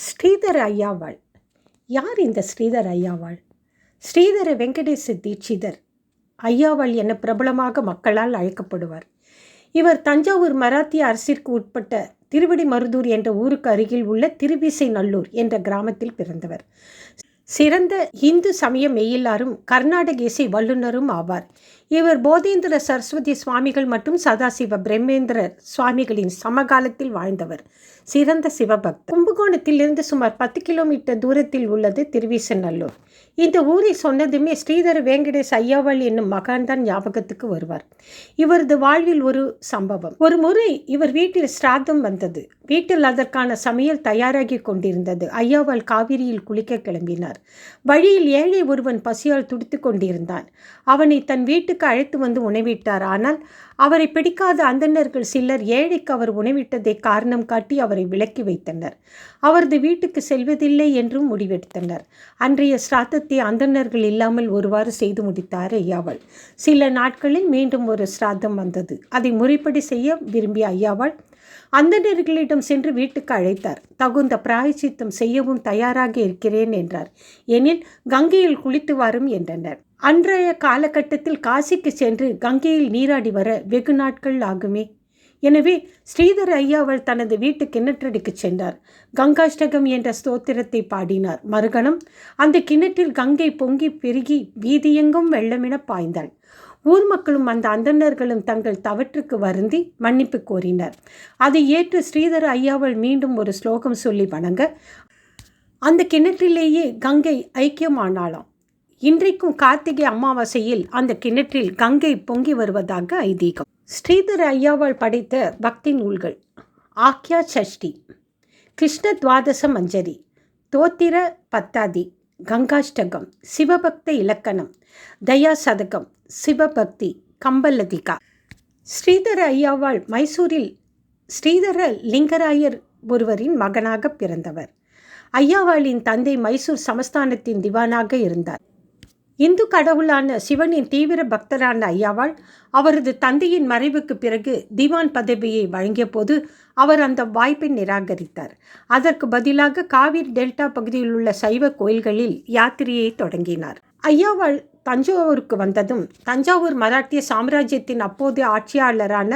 ஸ்ரீதர் ஐயாவாள். யார் இந்த ஸ்ரீதர் ஐயாவாள்? ஸ்ரீதர வெங்கடேச தீட்சிதர். ஐயாவாள் என பிரபலமாக மக்களால் அழைக்கப்படுவார். இவர் தஞ்சாவூர் மராத்திய அரசிற்கு உட்பட்ட திருவிடிமருதூர் என்ற ஊருக்கு அருகில் உள்ள திருவிசை நல்லூர் என்ற கிராமத்தில் பிறந்தவர். சிறந்த இந்து சமய மெய்யிலாரும் கர்நாடக இசை வல்லுநரும் ஆவார். இவர் போதேந்திர சரஸ்வதி சுவாமிகள் மற்றும் சதாசிவ பிரம்மேந்திரர் சுவாமிகளின் சமகாலத்தில் வாழ்ந்தவர். சிறந்த சிவபக்தர். கும்பகோணத்திலிருந்து சுமார் பத்து கிலோமீட்டர் தூரத்தில் உள்ளது திருவிசநல்லூர். இந்த ஊரை சொன்னதுமே ஸ்ரீதர வேங்கடேஷ் ஐயாவள் என்னும் மகான்தான் ஞாபகத்துக்கு வருவார். இவரது வாழ்வில் ஒரு சம்பவம். ஒரு முறை இவர் வீட்டில் ஸ்ராத்தம் வந்தது. வீட்டில் அதற்கான சமையல் தயாராகி கொண்டிருந்தது. ஐயாவால் காவிரியில் குளிக்க கிளம்பினார். வழியில் ஏழை ஒருவன் பசியால் துடித்து கொண்டிருந்தான். அவனை தன் வீட்டுக்கு அழைத்து வந்து உணவிட்டார். ஆனால் அவரை பிடிக்காத அந்தணர்கள் சிலர் ஏழைக்கு அவர் உணவிட்டதை காரணம் காட்டி அவரை விலக்கி வைத்தனர். அவரது வீட்டுக்கு செல்வதில்லை என்றும் முடிவெடுத்தனர். அன்றைய ஸ்ராத்த சிராத்தத்தை அந்தணர்கள் இல்லாமல் ஒருவாறு செய்து முடித்தார் ஐயாவாள். சில நாட்களில் மீண்டும் ஒரு சிராதம் வந்தது. அதை முறைப்படி செய்ய விரும்பிய ஐயாவாள் அந்தணர்களிடம் சென்று வீட்டுக்கு அழைத்தார். தகுந்த பிராயச்சித்தம் செய்யவும் தயாராக இருக்கிறேன் என்றார். எனில் கங்கையில் குளித்து வரும் என்றனர். அன்றைய காலகட்டத்தில் காசிக்கு சென்று கங்கையில் நீராடி வர வெகு நாட்கள் ஆகுமே? எனவே ஸ்ரீதர் ஐயாவள் தனது வீட்டு கிணற்றடிக்கு சென்றார். கங்காஷ்டகம் என்ற ஸ்தோத்திரத்தை பாடினார். மறுகணம் அந்த கிணற்றில் கங்கை பொங்கி பெருகி வீதியெங்கும் வெள்ளமென பாய்ந்தாள். ஊர் மக்களும் அந்த அந்தணர்களும் தங்கள் தவற்றுக்கு வருந்தி மன்னிப்பு கோரினர். அதை ஏற்று ஸ்ரீதர் ஐயாவள் மீண்டும் ஒரு ஸ்லோகம் சொல்லி வணங்க. அந்த கிணற்றிலேயே கங்கை ஐக்கியமானாளாம். இன்றைக்கும் கார்த்திகை அமாவாசையில் அந்த கிணற்றில் கங்கை பொங்கி வருவதாக ஐதீகம். ஸ்ரீதர ஐயாவால் படைத்த பக்தி நூல்கள். ஆக்யா சஷ்டி கிருஷ்ண துவாதச மஞ்சரி. தோத்திர பத்தாதி. கங்காஷ்டகம். சிவபக்த இலக்கணம். தயா சதகம். சிவபக்தி. கம்பலதிகா ஸ்ரீதர ஐயாவால் மைசூரில் ஸ்ரீதர லிங்கராயர் ஒருவரின் மகனாக பிறந்தவர். ஐயாவாளின் தந்தை மைசூர் சமஸ்தானத்தின் திவானாக இருந்தார். இந்து கடவுளான சிவனின் தீவிர பக்தரான ஐயாவாள் அவரது தந்தையின் மறைவுக்கு பிறகு திவான் பதவியை வழங்கிய போது அவர் அந்த வாய்ப்பை நிராகரித்தார். அதற்கு பதிலாக காவிரி டெல்டா பகுதியில் உள்ள சைவ கோயில்களில் யாத்திரையை தொடங்கினார். ஐயாவாள் தஞ்சாவூருக்கு வந்ததும் தஞ்சாவூர் மராட்டிய சாம்ராஜ்யத்தின் அப்போதைய ஆட்சியாளரான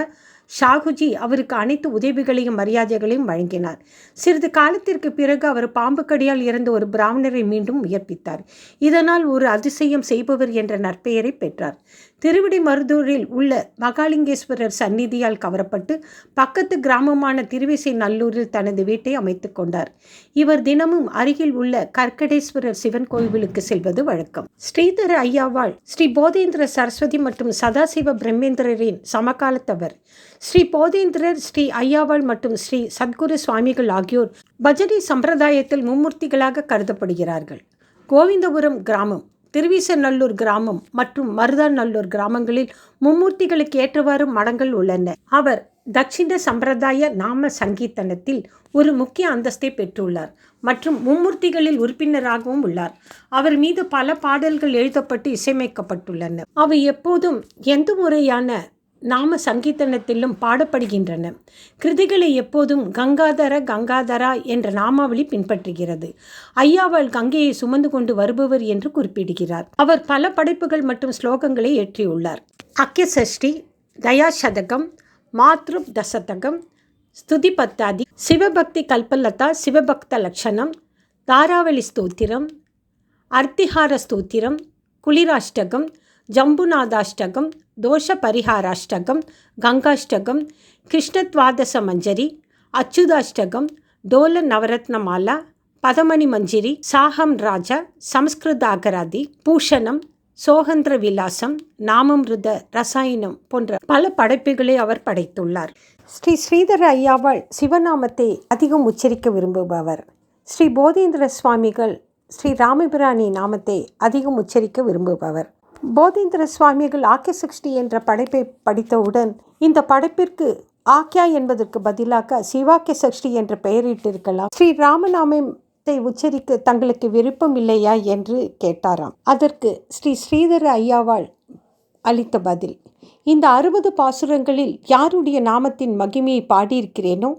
ஷாகுஜி அவருக்கு அனைத்து உதவிகளையும் மரியாதைகளையும் வழங்கினார். சிறிது காலத்திற்கு பிறகு அவர் பாம்புக்கடியால் இறந்த ஒரு பிராமணரை மீண்டும் உயர்ப்பித்தார். இதனால் ஒரு அதிசயம் செய்பவர் என்ற நற்பெயரை பெற்றார். திருவிடை மருதூரில் உள்ள மகாலிங்கேஸ்வரர் சந்நிதியால் கவரப்பட்டு பக்கத்து கிராமமான திருவிசை நல்லூரில் தனது வீட்டை அமைத்து கொண்டார். இவர் தினமும் அருகில் உள்ள கற்கடேஸ்வரர் சிவன் கோவிலுக்கு செல்வது வழக்கம். ஸ்ரீதர ஐயாவாள் ஸ்ரீ போதேந்திர சரஸ்வதி மற்றும் சதாசிவ பிரம்மேந்திரரின் சமகாலத்தவர். ஸ்ரீ போதேந்திரர் ஸ்ரீ ஐயாவாள் மற்றும் ஸ்ரீ சத்குரு சுவாமிகள் ஆகியோர் பஜனை சம்பிரதாயத்தில் மும்மூர்த்திகளாக கருதப்படுகிறார்கள். கோவிந்தபுரம் கிராமம் திருவிசநல்லூர் கிராமம் மற்றும் மருதாநல்லூர் கிராமங்களில் மும்மூர்த்திகளுக்கு ஏற்றவாறு மடங்கள் உள்ளன. அவர் தட்சிண சம்பிரதாய நாம சங்கீதனத்தில் ஒரு முக்கிய அந்தஸ்தை பெற்றுள்ளார் மற்றும் மும்மூர்த்திகளில் உறுப்பினராகவும் உள்ளார். அவர் மீது பல பாடல்கள் எழுதப்பட்டு இசையமைக்கப்பட்டுள்ளன. அவை எப்போதும் எந்த முறையான நாம சங்கீதனத்திலும் பாடப்படுகின்றன. கிருதிகளை எப்போதும் கங்காதர கங்காதரா என்ற நாமாவளி பின்பற்றுகிறது. ஐயாவால் கங்கையை சுமந்து கொண்டு வருபவர் என்று குறிப்பிடுகிறார். அவர் பல படைப்புகள் மற்றும் ஸ்லோகங்களை ஏற்றியுள்ளார் அக்கிய சஷ்டி மாத்ரு தசதகம் ஸ்துதி பத்தாதி சிவபக்தி கல்பலதா சிவபக்த லட்சணம் தாராவளி ஸ்தோத்திரம் அர்த்திஹார ஸ்தோத்திரம் குளிராஷ்டகம் ஜம்புநாதாஷ்டகம் தோஷ பரிகாராஷ்டகம் கங்காஷ்டகம் கிருஷ்ணத்வாதச மஞ்சரி அச்சுதாஷ்டகம் டோல நவரத்னமாலா பதமணி மஞ்சிரி சாகம் ராஜா சம்ஸ்கிருதாகராதி பூஷணம் சோகந்திர விலாசம் நாமமிருத ரசாயனம் போன்ற பல படைப்புகளை அவர் படைத்துள்ளார். ஸ்ரீ ஸ்ரீதர ஐயாவால் சிவநாமத்தை அதிகம் உச்சரிக்க விரும்புபவர். ஸ்ரீ போதேந்திர சுவாமிகள் ஸ்ரீ ராமபிராணி நாமத்தை அதிகம் உச்சரிக்க விரும்புபவர். போதேந்திர சுவாமிகள் ஆக்கிய சிக்ஸ்டி என்ற படைப்பை படித்தவுடன் இந்த படைப்பிற்கு ஆக்யா என்பதற்கு பதிலாக சிவாக்கிய சஷ்டி என்று பெயரிட்டிருக்கலாம். ஸ்ரீ ராமநாமத்தை உச்சரிக்க தங்களுக்கு விருப்பம் இல்லையா என்று கேட்டாராம். அதற்கு ஸ்ரீ ஸ்ரீதர ஐயாவாள் அளித்த பதில் இந்த அறுபது பாசுரங்களில் யாருடைய நாமத்தின் மகிமையை பாடியிருக்கிறேனோ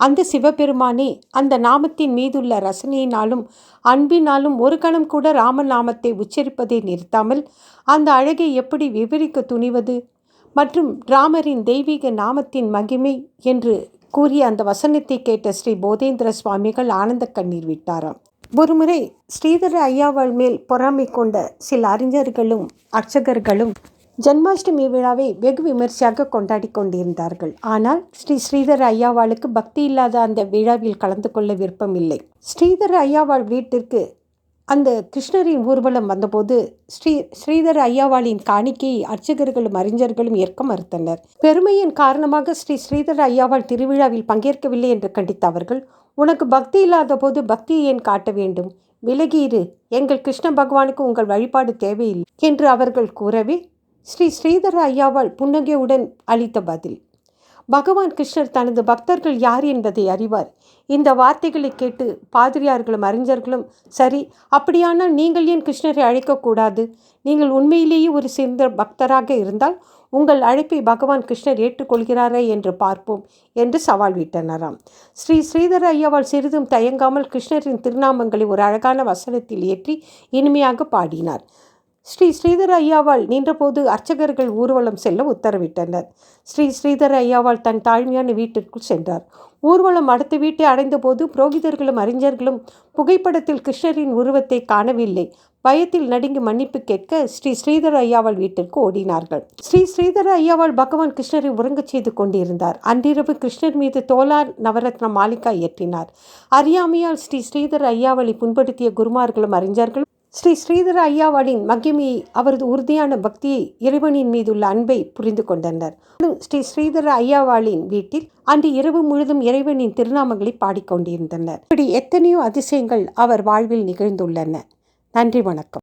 அந்த சிவபெருமானே அந்த நாமத்தின் மீதுள்ள ரசனையினாலும் அன்பினாலும் ஒரு கணம் கூட ராம நாமத்தை உச்சரிப்பதை நிறுத்தாமல் அந்த அழகை எப்படி விவரிக்க துணிவது? மற்றும் ராமரின் தெய்வீக நாமத்தின் மகிமை என்று கூறிய அந்த வசனத்தை கேட்ட ஸ்ரீ போதேந்திர சுவாமிகள் ஆனந்த கண்ணீர் விட்டாராம். ஒருமுறை ஸ்ரீதர ஐயாவாள் மேல் பொறாமை கொண்ட சில அறிஞர்களும் அர்ச்சகர்களும் ஜன்மாஷ்டமி விழாவை வெகு விமர்சையாக கொண்டாடி கொண்டிருந்தார்கள் ஆனால் ஸ்ரீ ஸ்ரீதர் ஐயாவாளுக்கு பக்தி இல்லாத அந்த விழாவில் கலந்து கொள்ள விருப்பம் இல்லை. ஸ்ரீதர் ஐயாவாள் வீட்டிற்கு அந்த கிருஷ்ணரின் ஊர்வலம் வந்தபோது ஸ்ரீ ஸ்ரீதர் ஐயாவாளின் காணிக்கையை அர்ச்சகர்களும் அறிஞர்களும் ஏற்க மறுத்தனர். பெருமையின் காரணமாக ஸ்ரீ ஸ்ரீதர் ஐயாவாள் திருவிழாவில் பங்கேற்கவில்லை என்று கண்டித்த அவர்கள் உனக்கு பக்தி இல்லாத போது பக்தியை ஏன் காட்ட வேண்டும்? விலகியிரு எங்கள் கிருஷ்ண பகவானுக்கு உங்கள் வழிபாடு தேவையில்லை என்று அவர்கள் கூறவே ஸ்ரீ ஸ்ரீதர ஐயாவால் புன்னகையுடன் அளித்த பதில். பகவான் கிருஷ்ணர் தனது பக்தர்கள் யார் என்பதை அறிவார். இந்த வார்த்தைகளை கேட்டு பாதிரியார்களும் அறிஞர்களும் சரி அப்படியானால் நீங்கள் ஏன் கிருஷ்ணரை அழைக்கக்கூடாது? நீங்கள் உண்மையிலேயே ஒரு சிறந்த பக்தராக இருந்தால் உங்கள் அழைப்பை பகவான் கிருஷ்ணர் ஏற்றுக்கொள்கிறாரா என்று பார்ப்போம் என்று சவால் விட்டனராம். ஸ்ரீ ஸ்ரீதர ஐயாவால் சிறிதும் தயங்காமல் கிருஷ்ணரின் திருநாமங்களை ஒரு அழகான வசனத்தில் ஏற்றி இனிமையாக பாடினார். ஸ்ரீ ஸ்ரீதர ஐயாவால் நின்றபோது அர்ச்சகர்கள் ஊர்வலம் செல்ல உத்தரவிட்டனர். ஸ்ரீ ஸ்ரீதர ஐயாவால் தன் தாழ்மையான வீட்டிற்குள் சென்றார். ஊர்வலம் அடுத்த வீட்டை அடைந்தபோது புரோகிதர்களும் அறிஞர்களும் புகைப்படத்தில் கிருஷ்ணரின் உருவத்தை காணவில்லை. பயத்தில் நடுங்கி மன்னிப்பு கேட்க ஸ்ரீ ஸ்ரீதர ஐயாவால் வீட்டிற்கு ஓடினார்கள். ஸ்ரீ ஸ்ரீதர ஐயாவால் பகவான் கிருஷ்ணரை உறங்கச் செய்து கொண்டிருந்தார். அன்றிரவு கிருஷ்ணர் மீது தோலார் நவரத்ன மாளிகா இயற்றினார் அறியாமையால் ஸ்ரீ ஸ்ரீதர ஐயாவளை புண்படுத்திய குருமார்களும் அறிஞர்களும் ஸ்ரீ ஸ்ரீதர ஐயாவாளின் மகிமையை அவரது உறுதியான பக்தியை இறைவனின் மீதுள்ள அன்பை புரிந்து கொண்டனர். ஸ்ரீ ஸ்ரீதர ஐயாவாளின் வீட்டில் அன்று இரவு முழுதும் இறைவனின் திருநாமங்களை பாடிக்கொண்டிருந்தனர். இப்படி எத்தனையோ அதிசயங்கள் அவர் வாழ்வில் நிகழ்ந்துள்ளன. நன்றி வணக்கம்.